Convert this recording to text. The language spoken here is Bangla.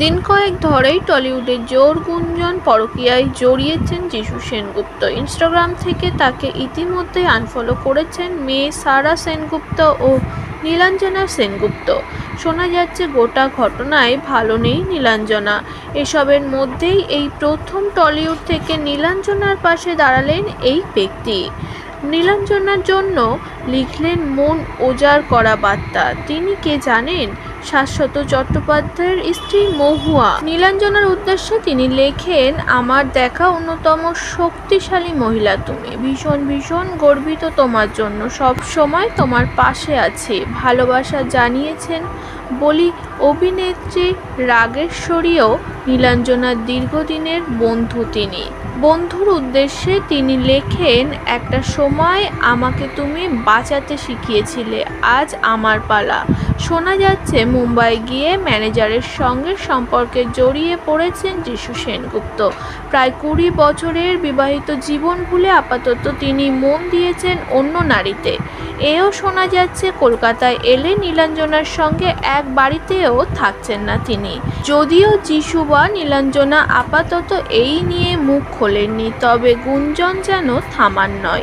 দিন কয়েক ধরেই টলিউডে জোর গুঞ্জন পরকীয়ায় জড়িয়েছেন যিশু সেনগুপ্ত। ইনস্টাগ্রাম থেকে তাকে ইতিমধ্যেই আনফলো করেছেন মেয়ে সারা সেনগুপ্ত ও নীলাঞ্জনা সেনগুপ্ত। শোনা যাচ্ছে গোটা ঘটনায় ভালো নেই নীলাঞ্জনা। এসবের মধ্যেই এই প্রথম টলিউড থেকে নীলাঞ্জনার পাশে দাঁড়ালেন এই ব্যক্তি। নীলাঞ্জনার জন্য লিখলেন মন ওজাড় করা বার্তা। তিনি কে জানেন? শাশ্বত চট্টোপাধ্যায়ের স্ত্রী মহুয়া। নীলাঞ্জনার উদ্দেশ্যে তিনি লেখেন, আমার দেখা অন্যতম শক্তিশালী মহিলা তুমি। ভীষণ ভীষণ গর্বিত তোমার জন্য। সব সময় তোমার পাশে আছে। ভালোবাসা জানিয়েছেন বলি অভিনেত্রী রাগেশ্বরীও নীলাঞ্জনার দীর্ঘদিনের বন্ধু তিনি। বন্ধুর উদ্দেশ্যে তিনি লেখেন, একটা সময় আমাকে তুমি বাঁচাতে শিখিয়েছিলে, আজ আমার পালা। শোনা যাচ্ছে, মুম্বাই গিয়ে ম্যানেজারের সঙ্গে সম্পর্কে জড়িয়ে পড়েছেন যিশু সেনগুপ্ত। প্রায় কুড়ি বছরের বিবাহিত জীবন ভুলে আপাতত তিনি মন দিয়েছেন অন্য নারীতে। এও শোনা যাচ্ছে, কলকাতায় এলে নীলাঞ্জনার সঙ্গে এক বাড়িতেও থাকছেন না তিনি। যদিও যিশু বা নীলাঞ্জনা আপাতত এই নিয়ে মুখ খোলেননি, তবে গুঞ্জন যেন থামার নয়।